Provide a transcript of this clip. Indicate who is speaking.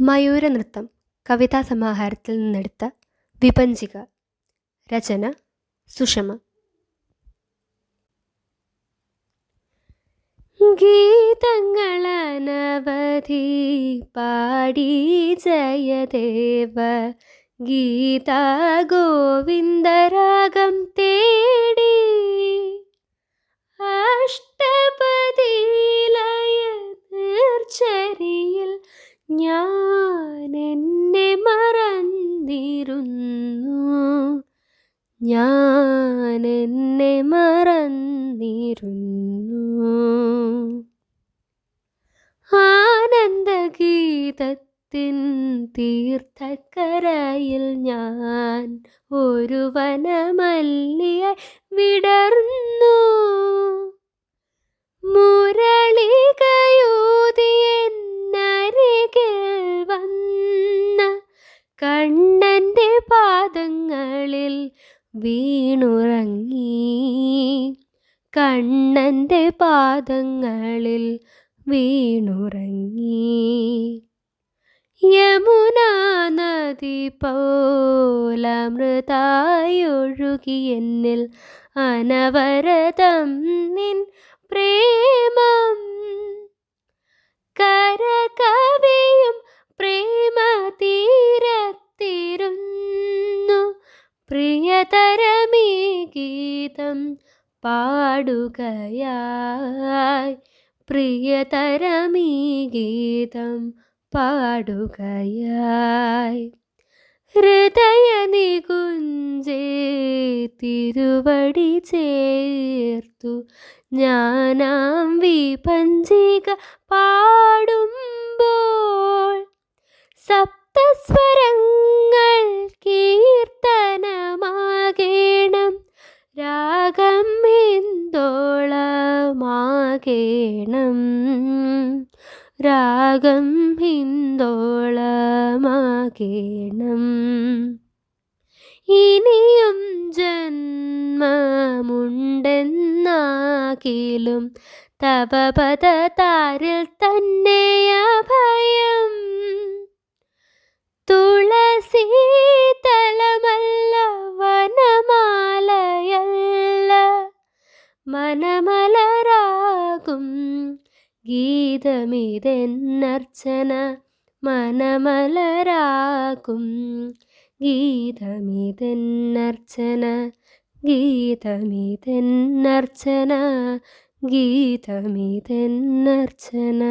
Speaker 1: മയൂരനൃത്തം കവിതാ സമാഹാരത്തിൽ നിന്നെടുത്ത വിപഞ്ചിക രചന സുഷമ. ഗീതങ്ങളനവധി പാടി ജയദേവ ഗീതാ ഗോവിന്ദരാഗം തേടി ഞാൻ എന്നെ മറന്നിരുന്നു. ഞാൻ എന്നെ മറന്നിരുന്നു. ആനന്ദഗീതത്തിൻ തീർത്ഥക്കരയിൽ ഞാൻ ഒരു വനമല്ലിയ വിടർന്നു. കണ്ണന്റെ പാദങ്ങളിൽ വീണുറങ്ങി. കണ്ണന്റെ പാദങ്ങളിൽ വീണുറങ്ങി. യമുനാ നദി പോലമൃതായൊഴുകി എന്നിൽ അനവരതം നിൻ പ്രേമം. കരകവിയും പ്രേമ പ്രിയതരമീ ഗീതം പാടുകയായി. പ്രിയതരമീ ഗീതം പാടുകയായി. ഹൃദയ നികുഞ്ചേ തിരുവടി ചേർത്തു. ഞാനാം വിപഞ്ചിക പാടുമ്പോൾ സപ്തസ്വരങ്ങൾ ഹിന്ദോളമാകേണം രാഗം ഹിന്ദോളമാകേണം. ഇനിയും ജന്മമുണ്ടെന്നാകിലും തപപത താരിൽ തന്നെ അഭയം. തുളസീതലമല്ല വനമാലയല്ല. മനമലരാകും ഗീതമിതെന്നർച്ചന മനമലരാകും. ഗീതമിതെന്നർച്ചന ഗീതമിതെന്നർച്ചന ഗീതമിതെന്നർച്ചന.